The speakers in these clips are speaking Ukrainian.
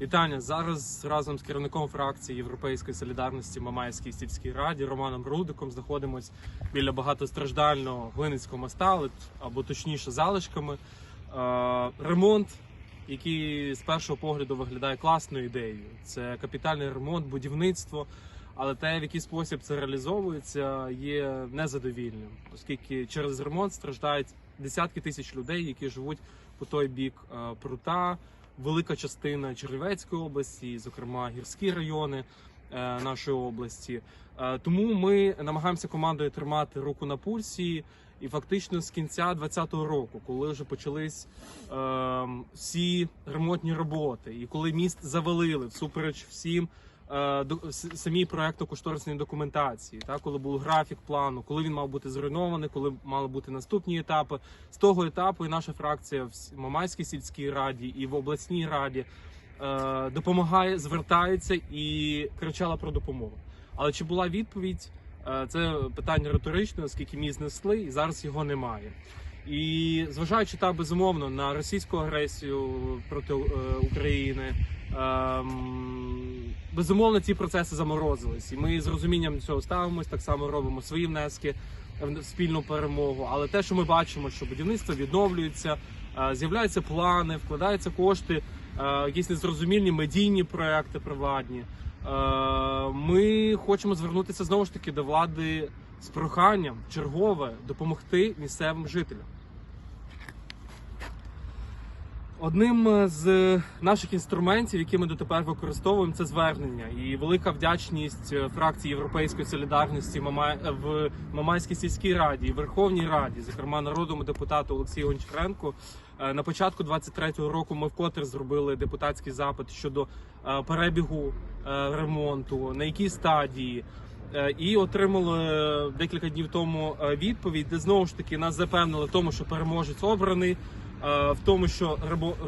Вітання зараз разом з керівником фракції Європейської солідарності Мамайській сільській раді Романом Рудиком знаходимось біля багатостраждального Глиницького моста, або точніше залишками. Е, Ремонт, який з першого погляду виглядає класною ідеєю. Це капітальний ремонт, будівництво. Але те, в який спосіб це реалізовується, є незадовільним, оскільки через ремонт страждають десятки тисяч людей, які живуть по той бік е, прута, велика частина Чернівецької області, зокрема гірські райони е, нашої області. Е, Тому ми намагаємося командою тримати руку на пульсі. І фактично з кінця 2020 року, коли вже почались е, всі ремонтні роботи, і коли міст завалили всупереч всім е, самій проектно-кошторисній документації, так, коли був графік плану, коли він мав бути зруйнований, коли мали бути наступні етапи. З того етапу і наша фракція в Мамайській сільській раді і в обласній раді е, допомагає, звертається і кричала про допомогу. Але чи була відповідь? Е, Це питання риторичне, оскільки міст знесли, і зараз його немає. І зважаючи та безумовно на російську агресію проти е, України, безумовно ці процеси заморозились. І ми з розумінням цього ставимось, так само робимо свої внески в спільну перемогу. Але те, що ми бачимо, що будівництво відновлюється, е, з'являються плани, вкладаються кошти, е, якісь незрозумільні медійні проекти приватні. Е, Ми хочемо звернутися знову ж таки до влади з проханням чергове допомогти місцевим жителям. Одним з наших інструментів, які ми дотепер використовуємо, це звернення. І велика вдячність е, фракції Європейської солідарності е, в Мамайській сільській раді Верховній Раді, зокрема народному депутату Олексію Гончаренку. Е, На початку 23-го року ми вкотре зробили депутатський запит щодо е, перебігу е, ремонту, на якій стадії. Е, І отримали декілька днів тому е, відповідь, де знову ж таки нас запевнили в тому, що переможець обраний, е, в тому, що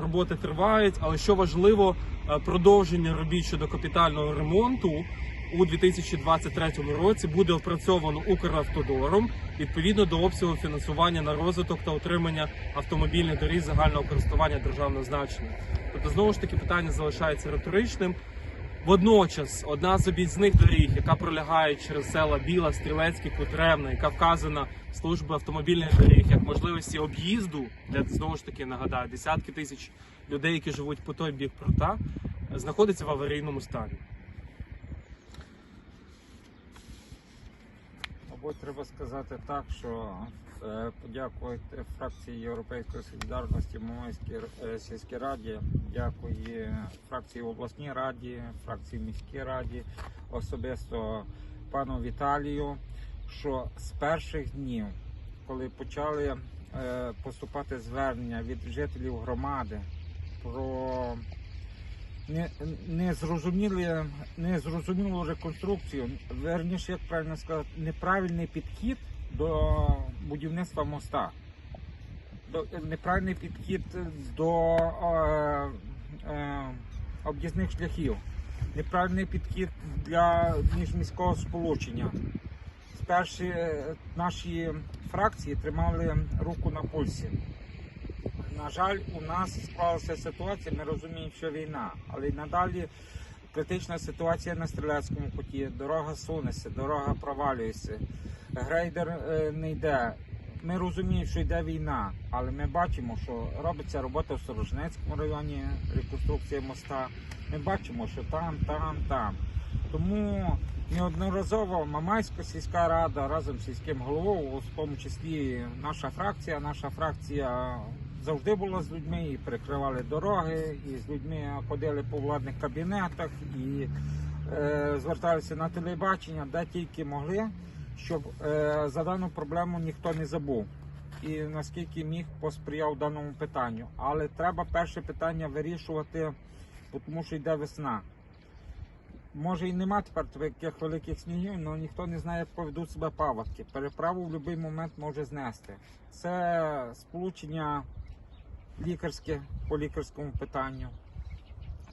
роботи тривають, але що важливо, е, продовження робіт щодо капітального ремонту у 2023 році буде опрацьовано Укравтодором відповідно до обсягу фінансування на розвиток та утримання автомобільних доріг загального користування державного значення. Тобто, знову ж таки, питання залишається риторичним. Водночас, одна з об'їзних доріг, яка пролягає через села Біла, Стрілецьке, Кудревна, яка вказана службою автомобільних доріг як можливості об'їзду для знову ж таки нагадаю десятки тисяч людей, які живуть по той бік прута, знаходиться в аварійному стані. Мабуть, треба сказати так, що подякувати фракції Європейської солідарності Мамайській е, сільській раді, дякую фракції обласній раді, фракції міській раді, особисто пану Віталію, що з перших днів, коли почали е, поступати звернення від жителів громади про не, не зрозуміли, не зрозумілу реконструкцію, верніше, як правильно сказати, неправильний підхід до будівництва моста. Неправильний підхід до е, е, об'їзних шляхів, неправильний підхід для міжміського сполучення. Спершу е, наші фракції тримали руку на пульсі. На жаль, у нас склалася ситуація, ми розуміємо, що війна, але й надалі критична ситуація на стрілецькому путі. Дорога сунеться, дорога провалюється, грейдер е, не йде. Ми розуміємо, що йде війна, але ми бачимо, що робиться робота в Сорожнецькому районі, реконструкція моста. Ми бачимо, що там, там, там. Тому неодноразово Мамайська сільська рада разом з сільським головою, в тому числі наша фракція, наша фракція завжди була з людьми і перекривали дороги, і з людьми ходили по владних кабінетах і е, зверталися на телебачення, де тільки могли, щоб е, за дану проблему ніхто не забув. І наскільки міг посприяв даному питанню. Але треба перше питання вирішувати, тому що йде весна. Може і нема тепер таких великих снігів, але ніхто не знає, як поведуть себе паводки. Переправу в будь-який момент може знести. Це сполучення лікарське по лікарському питанню,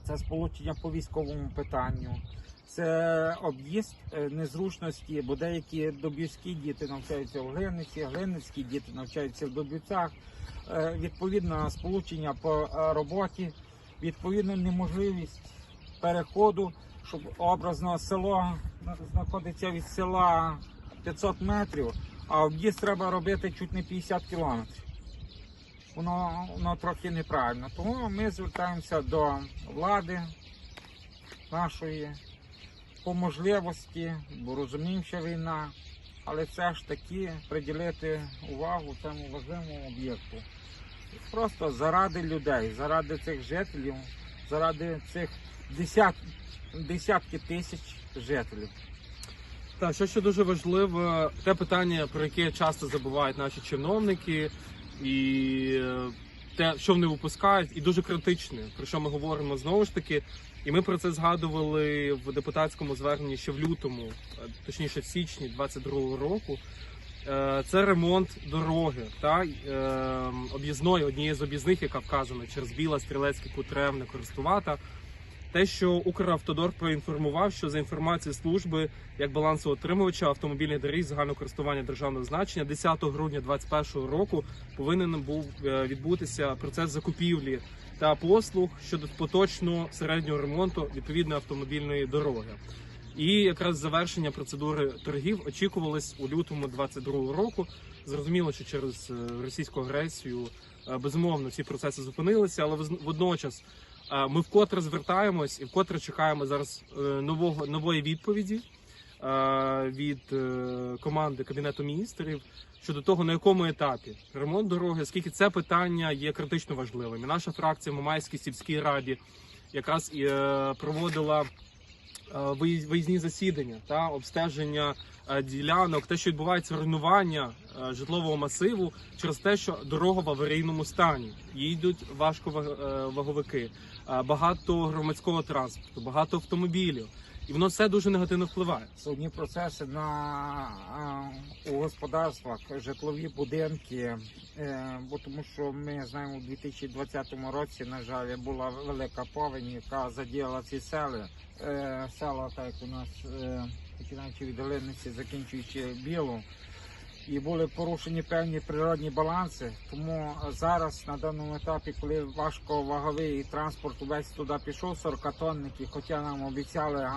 це сполучення по військовому питанню, це об'їзд е, незручності, бо деякі добівські діти навчаються в Глиниці, глиницькі діти навчаються в Добівцях. Е, Відповідно, сполучення по е, роботі відповідно неможливість переходу, щоб образно село знаходиться від села 500 метрів, а об'їзд треба робити чуть не 50 кілометрів. Воно, воно трохи неправильно. Тому ми звертаємося до влади нашої по можливості, бо розуміємо, що війна, але все ж таки приділити увагу цьому важливому об'єкту. Просто заради людей, заради цих жителів, заради цих десят, десятки тисяч жителів. Так, що ще дуже важливо, те питання, про яке часто забувають наші чиновники, і е, те, що вони випускають, і дуже критичне, про що ми говоримо знову ж таки. І ми про це згадували в депутатському зверненні ще в лютому, е, точніше в січні 22-го року. Е, Це ремонт дороги та е, об'їзної, однієї з об'їзних, яка вказана через Біла, Стрілецьке, Кутревне, Користувата. Те, що Укравтодор проінформував, що за інформацією служби як балансоотримувача автомобільних доріг загального користування державного значення 10 грудня 2021 року повинен був е, відбутися процес закупівлі та послуг щодо поточного середнього ремонту відповідної автомобільної дороги. І якраз завершення процедури торгів очікувалось у лютому 2022 року. Зрозуміло, що через е, російську агресію е, безумовно ці процеси зупинилися, але водночас ми вкотре звертаємось і вкотре чекаємо зараз е, нового нової відповіді е, від е, команди кабінету міністрів щодо того, на якому етапі ремонт дороги, оскільки це питання є критично важливим. І наша фракція в Мамайській сільській раді якраз і проводила. Виїзні засідання та обстеження ділянок, те, що відбувається руйнування житлового масиву через те, що дорога в аварійному стані. Їдуть важковаговики, е, багато громадського транспорту, багато автомобілів, і воно все дуже негативно впливає. Одні процеси на у господарствах, житлові будинки, е, бо тому що ми знаємо, у 2020 році, на жаль, була велика повень, яка задіяла ці сели. Е, села, так у нас, е, починаючи від Галиниці, закінчуючи Білу. І були порушені певні природні баланси. Тому зараз на даному етапі, коли важковаговий транспорт увесь туди пішов, 40-тонники, хоча нам обіцяли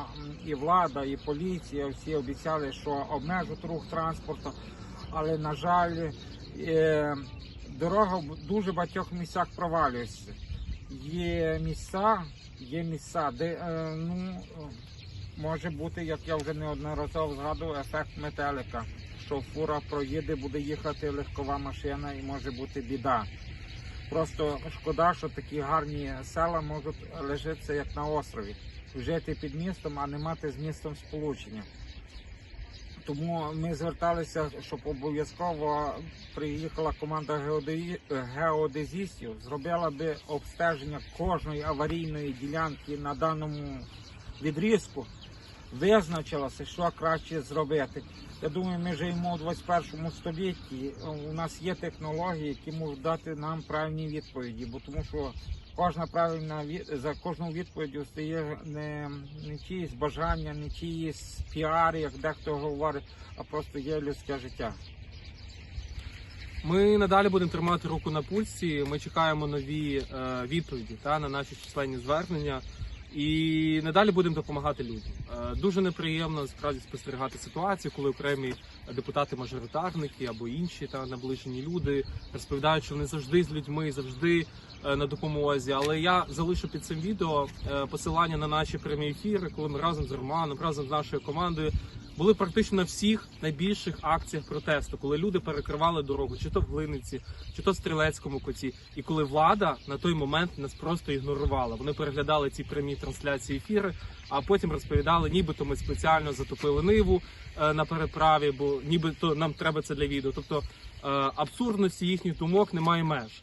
і влада, і поліція, всі обіцяли, що обмежать рух транспорту. Але на жаль, е, дорога в дуже багатьох місцях провалюється. Є місця, є місця, де е, ну може бути, як я вже неодноразово згадував, ефект метелика. Що фура проїде, буде їхати легкова машина і може бути біда. Просто шкода, що такі гарні села можуть лежатися як на острові, жити під містом, а не мати з містом сполучення. Тому ми зверталися, щоб обов'язково приїхала команда геодезістів, зробила би обстеження кожної аварійної ділянки на даному відрізку, визначилося, що краще зробити. Я думаю, ми живемо у 21 столітті. У нас є технології, які можуть дати нам правильні відповіді, бо тому що кожна правильна за кожну відповіддю стає не, не чиїсь бажання, не чиїсь піар, як дехто говорить, а просто є людське життя. Ми надалі будемо тримати руку на пульсі. Ми чекаємо нові е, відповіді та на наші численні звернення. І надалі будемо допомагати людям. Е, дуже неприємно справді спостерігати ситуацію, коли окремі депутати-мажоритарники або інші та наближені люди розповідають, що вони завжди з людьми, завжди е, на допомозі. Але я залишу під цим відео е, посилання на наші прямі ефіри, коли ми разом з Романом, разом з нашою командою були практично на всіх найбільших акціях протесту, коли люди перекривали дорогу, чи то в Глиниці, чи то в Стрілецькому коті. І коли влада на той момент нас просто ігнорувала. Вони переглядали ці прямі трансляції ефіри, а потім розповідали, нібито ми спеціально затопили ниву е, на переправі, бо нібито нам треба це для відео. Тобто е, абсурдності їхніх думок немає меж.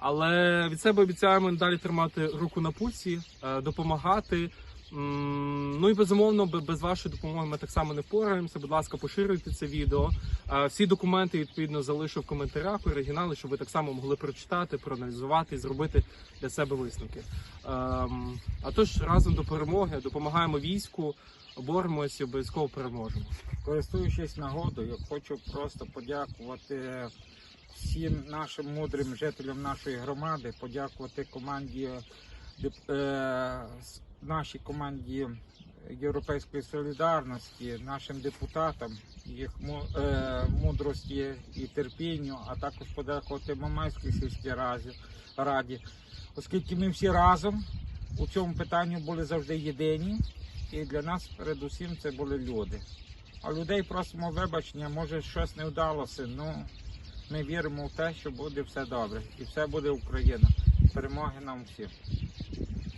Але від себе обіцяємо далі тримати руку на пульсі, е, допомагати. Ну і безумовно, без вашої допомоги ми так само не впораємося. Будь ласка, поширюйте це відео. Е, Всі документи відповідно залишу в коментарях, оригінали, щоб ви так само могли прочитати, проаналізувати і зробити для себе висновки. Ем, А тож разом до перемоги допомагаємо війську, боремося, обов'язково переможемо. Користуючись нагодою, хочу просто подякувати всім нашим мудрим жителям нашої громади, подякувати команді е, нашій команді Європейської солідарності, нашим депутатам, їх е, мудрості і терпінню, а також подякувати Мамайській сільській раді, оскільки ми всі разом у цьому питанні були завжди єдині, і для нас передусім це були люди. А людей просимо вибачення, може щось не вдалося. Ну ми віримо в те, що буде все добре, і все буде Україна. Перемоги нам всім.